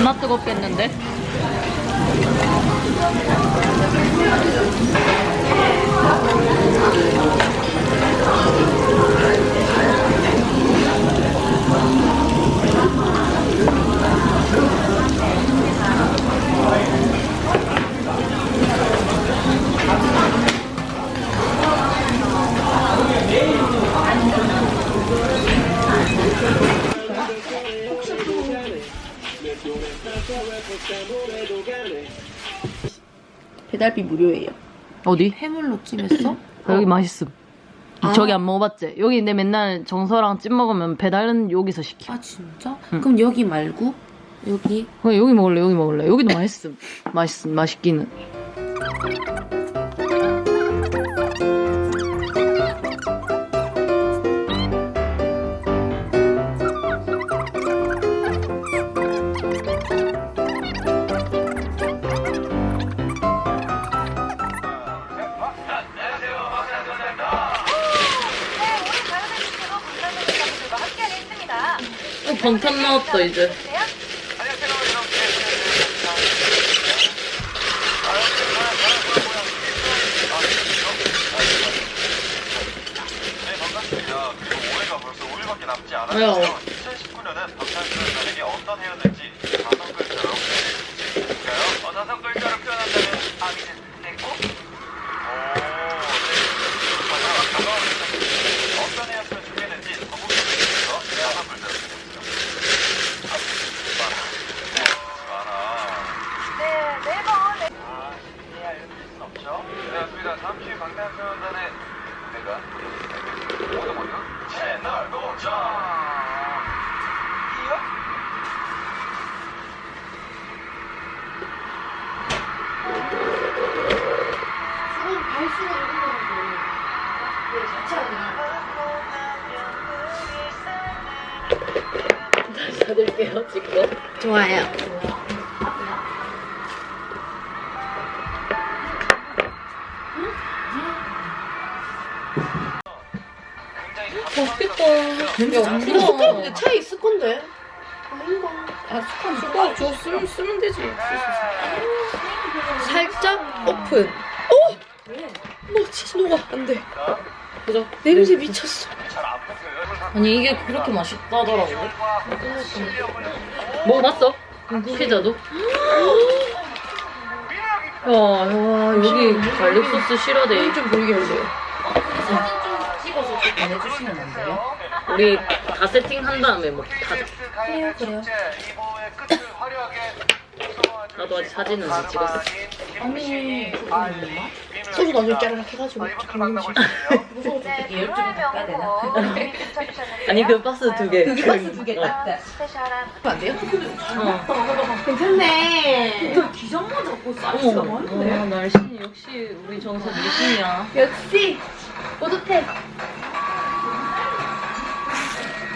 겁나 뜨겁겠는데? 배달비 무료예요. 어디? 해물로 찜 했어? 아, 여기 맛있음. 아. 저기 안 먹어봤지? 여기 근데 맨날 정서랑 찜 먹으면 배달은 여기서 시켜. 아 진짜? 응. 그럼 여기 말고 여기 그냥 여기 먹을래, 여기 먹을래. 여기도 맛있음. 맛있음, 맛있기는. 방탄 나왔다, 이제. 네, 반갑습니다. 그리고 올해가 벌써 5일밖에 남지 왜요? 않았는데요. 2019년은 방탄소년단에게 어떤 해였는지 다섯 글자로? 어, 다섯 글자로 표현한다면 아미는 됐고? 오, 네. 정말요? 다가오는 시간이 어떤 해였으면 좋겠는지 더보기에서 다섯 글자로 표현해주세요. 마라. 마라. 네, 매번 아, 이해할 수 없죠? 네, 맞습니다. 잠시 후 방탄소년단의 내가 모두 모두 채널 고정! 이요? 받을게요, 찍고. 좋아요. 맛있겠다. 야, 이거 숟가락 차에 있을 건데. 아, 숟가락, 숟가락 줘. 쓰면, 쓰면 되지. 살짝 오픈. 어? 너 진짜 녹아. 안 돼. 그죠? 냄새 미쳤어. 잘안 먹혀요. 아니, 이게 그렇게 맛있다더라고. 먹어봤어? 피자도? 야, 야, 여기 갈릭 소스 실어대. 눈좀 보이게 해주세요. 우리 다 세팅한 다음에 뭐 다. 그래요, 그래요. 나도 아직 사진은 안 찍었어. 아니, 소주 나중에 짜르륵 해가지고. 만나보실게요. 네. 아니, 그 박스 두 개. 그 박스 두개 어. 딱. 스페셜한 안 돼요? 어. 괜찮네. 어머, 어, 날씨 역시 우리 정서 미신이야. 역시 뿌듯해.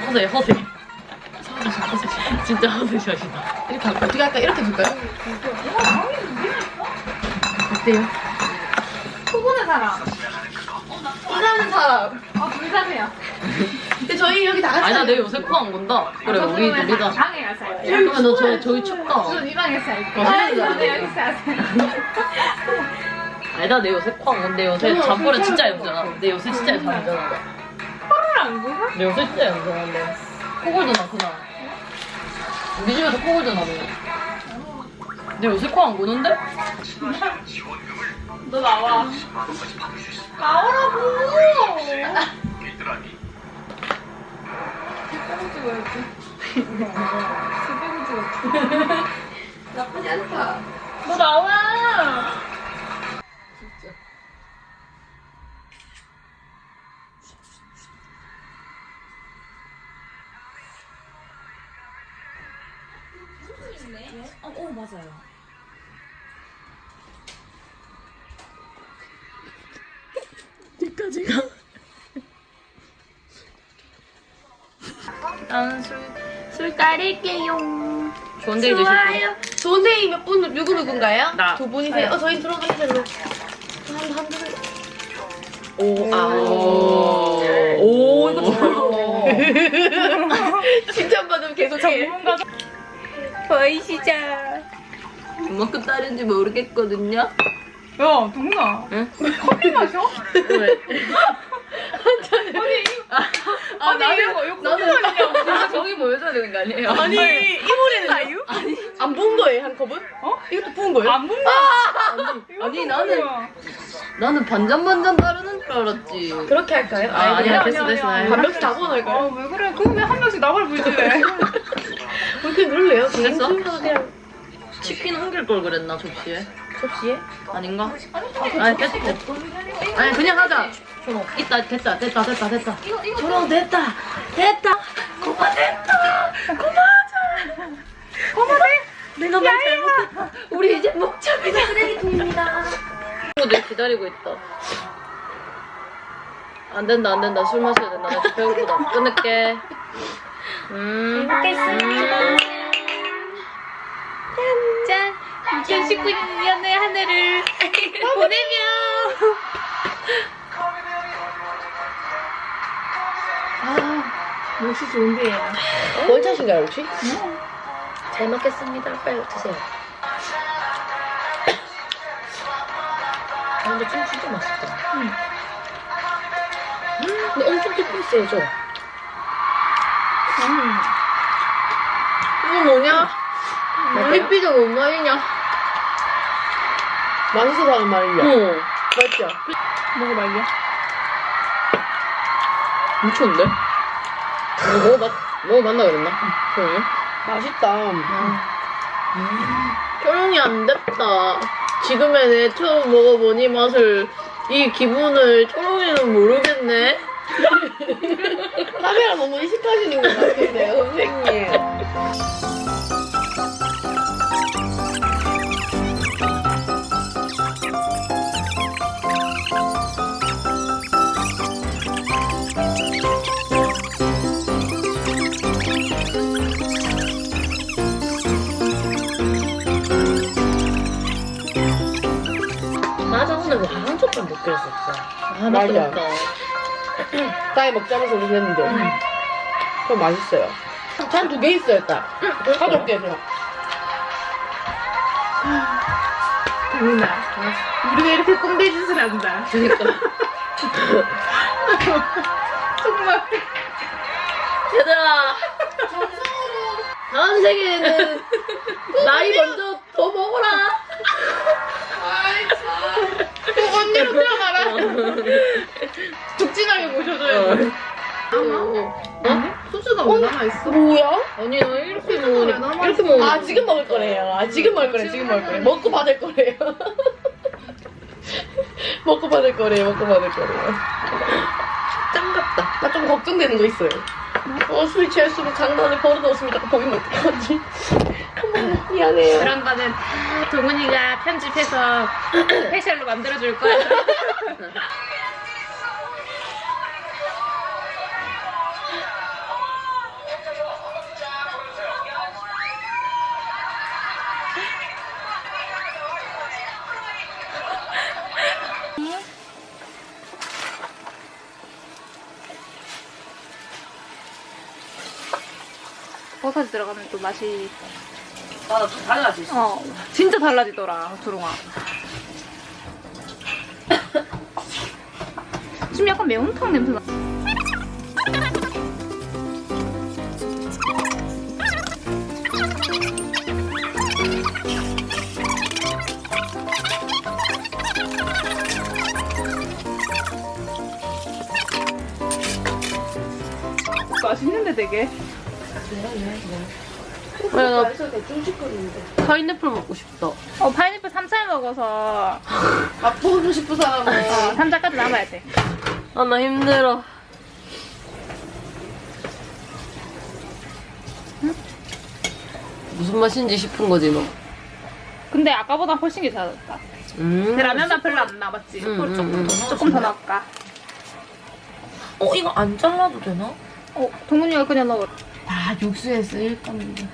허세, 허세. 진짜 허세샷이다. 이렇게 할까? 어떻게 할까? 이렇게 둘까요? 어때요? 사람. 일하는 사람. 아, 불사세요. 근데 저희 여기 다 같이. 아니, 나 내일 요새 코안 건다. 그래, 우리 둘이다. 방에 가서. 그러면 너 저, 저기 춥다. 저는 이 방에서 할게요. 어, 아, 진짜? 저는 여기서 하세요. 아니다, 내 요새 코안 건데 요새 잠버릇 진짜 예쁘잖아. 내 요새 진짜 예쁘잖아. 코를 안 구나? 내 요새 진짜 예쁘잖아. 코골도 나구나. 우리 집에서 코골도 나네. 내 요새 코안 고는데? 너 나와. 나오라고! 나쁘지 않다. 너 나와! 어, 어 맞아요. 어디까지 가? 나는 술, 술 따릴게요. 좋은 데이 분. 좋아요. 좋은 데이 몇 분, 누구 누군가요? 나. 두 분이세요? 네. 어, 저희 들어가는 대로. 한, 한 분. 오, 아, 오. 오, 이거 좋아. 칭찬받으면 계속 해. 전문가 보이시죠? 그만큼 다른지 모르겠거든요. 야, 동훈아. 응? 커피 마셔? 왜? 아니, 아, 아니, 이거, 이거 커피. 나는 저기 보여줘야 되는 거 아니에요? 아니, 이 머리는 나유? 안 부은 거예요, 한 컵은? 어? 이것도 부은 거예요? 안 먹나? 아니, 나는, 나는 반잔반잔 따르는 줄 알았지. 그렇게 할까요? 아, 아니야, 그냥 됐어, 됐어. 한 명씩 다 부어놓을까요? 아, 왜 그래? 그럼 왜 한 명씩 나발 불질래? 그렇게 누를래요? 됐어? 그냥 치킨 옮길 걸 그랬나, 접시에? 접시에? 아닌가? 아니, 됐어. 아니, 그냥 하자. 초롱. 있다, 됐다, 됐다, 됐다, 됐다. 초롱, 됐다. 됐다. 그만 됐다. 그만하자. 그만해. 내가 말 잘못했다. 우리 이제 먹자마자 쓰레기통입니다. 친구들 기다리고 있다. 안 된다, 안 된다. 술 마셔야 된다. 나 지금 배고프다. 끊을게. 음. 먹겠습니다. 짠! 2019년의 한 해를 보내며 아, 역시 좋은데요. 원샷인가요, 혹시? 잘 먹겠습니다. 빨리 드세요. 아, 근데 찜 진짜 맛있다. 응. 음, 근데 엄청 조금 세죠? 음. 이거 뭐냐? 햇빛은 뭔 말이냐? 맛있어서 하는 말이야. 어. 맞죠? 먹어봐요. 미쳤는데? 이거 먹어봤, 먹어봤나 그랬나? 응. 맛있다. 효용이 안 됐다. 지금의 내 처음 먹어보니 맛을, 이 기분을 초롱이는 모르겠네. 카메라 너무 의식하시는 것 같은데요, 선생님. 그렸었어. 아, 맞다. 딸 먹자면서 우리 했는데. 좀 맛있어요. 잔두개 있어요. 가져올게요, 제가. 동훈아, 우리가 이렇게 꼰대 짓을 한다. 그니까. 정말. 얘들아. 다음 생에는 지금 먹을 거래요. 아, 지금 먹을 거래, 지금 먹을 거래. 먹고 받을 거래요. 먹고 받을 거래요, 먹고 받을 거래요. 짱 같다. 나 좀 걱정되는 거 있어요. 어, 술 취할수록 장난을 버릇없습니다. 보이면 어떡하지? 어머, 미안해요. 그런 거는 다 동훈이가 편집해서 스페셜로 만들어줄 거야. 버섯이 들어가면 또 맛이 맞아, 좀 달라질 수 있어. 어 진짜 달라지더라 조롱아 지금 약간 매운탕 냄새 나. 맛있는데 되게 아니, 나 그래서 대충 짓거리는데. 파인애플 먹고 싶다. 어 파인애플 3살 먹어서 맛보고 싶은 사람은. 어, 3살까지 남아야 돼 아, 나 힘들어. 무슨 맛인지 싶은 거지, 너. 근데 아까보다 훨씬 괜찮았다 음. 근데 라면 맛 별로 안 남았지 음, 음, 음. 조금 더 넣을까 어 이거 안 잘라도 되나? 어, 동훈이가 그냥 넣어. 다 육수에 쓰일 건데.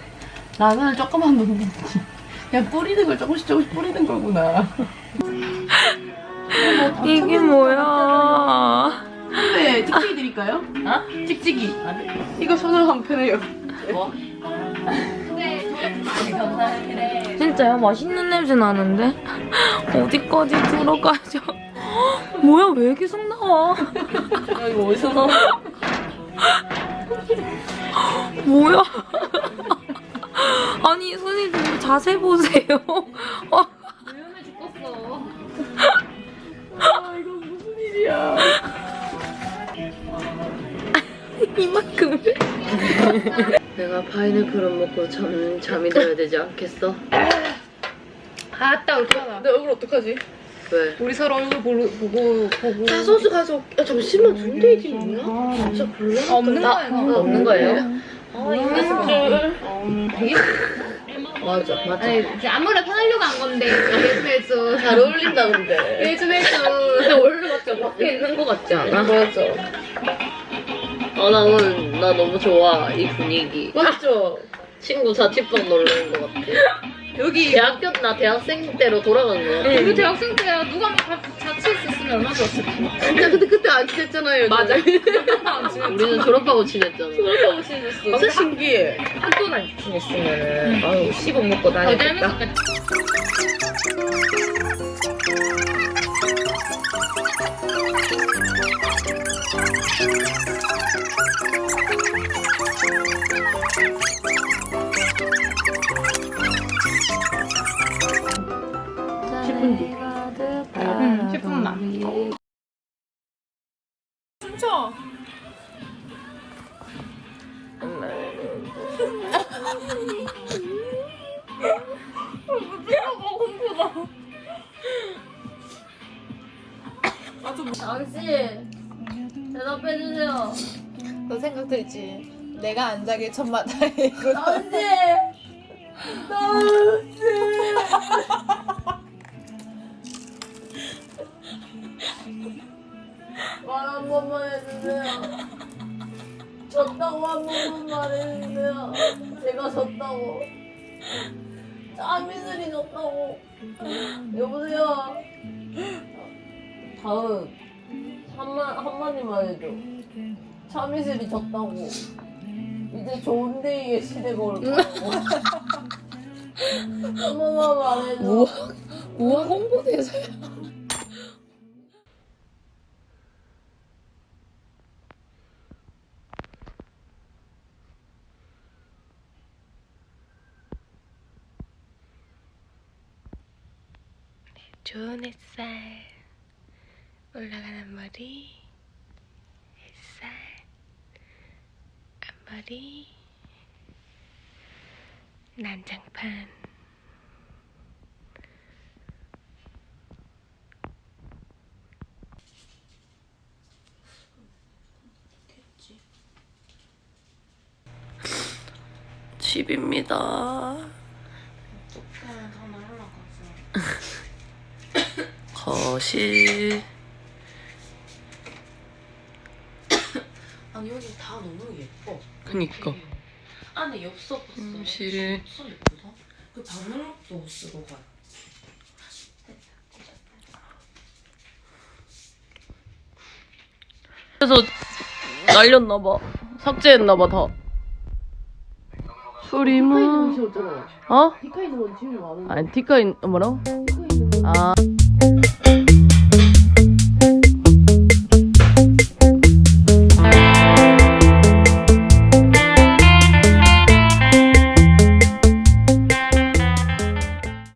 라면을 조금만 넣는지. 그냥 뿌리는 걸 조금씩 조금씩 뿌리는 거구나. 이게 뭐야? 네, 찍찍이 드릴까요? 어? 찍찍이. 이거 손으로 하면 편해요. 뭐? 진짜요? 맛있는 냄새 나는데? 어디까지 들어가죠? 뭐야 왜 계속 나와? 야, 이거 어디서 나와? 뭐야? 아니 선생님 자세 보세요. 어, 위험해 죽겠어. 아, 이거 무슨 일이야. 이만큼. 내가 파인애플을 먹고 잠, 잠이 들어야 되지 않겠어? 아따 울까봐. 내 얼굴 어떡하지? 왜? 우리 서로 얼굴 보고 보고 보고. 야, 소주 가서, 야, 잠시만, 존데이지 뭐야? 진짜 별로? 없는 아, 거예요. 아, 없는 거예요? 아 이거 되게 맞아, 맞아. 아니 이제 아무나 편하려고 한 건데 요즘 해줘. 잘 어울린다, 근데. 해줘. 근데 원래 맞죠? 밖에 있는 거 같지 않아? 맞아. 아, 나 오늘, 나 너무 좋아, 이 분위기. 맞죠? 친구 자취방 놀러 온거 같아. 여기 대학교, 나 대학생 때로 돌아간 거 같아. 우리 대학생 때야 누가 막 자취했었으면 얼마나 좋았을까. 진짜 근데 그때 안 친했잖아요. 맞아. 우리는 졸업하고 친했잖아. 졸업하고 친했어. 진짜 신기해. 학교나 지냈으면은 아유 씹어 먹고 더 다녔겠다. 닮았었겠 너 생각 들지? 내가 안 자길 천마다이고 당신 당신 말한 번만 해주세요. 졌다고 한 번만 말해주세요. 제가 졌다고. 짜미들이 졌다고. 여보세요. 다음 한마 한마디만 해줘. 차미슬이 졌다고. 이제 좋은 데이의 시대가 올. 한 번만 말해줘. 우와 우와 홍보대사야. 좋은 햇살 올라가는 머리 햇살 앞 머리 난장판 집입니다. 거실. 아니 여기 다 너무 예뻐. 그니까. 안에 엽서 봤어. 음실. 엽서 예쁘다. 그 바늘록도 쓰고 가. 그래서 날렸나봐. 삭제했나봐, 다. 수리무. 어? 디카 있는 건 지금 안 아니, 디카 있는, 뭐라고? 아.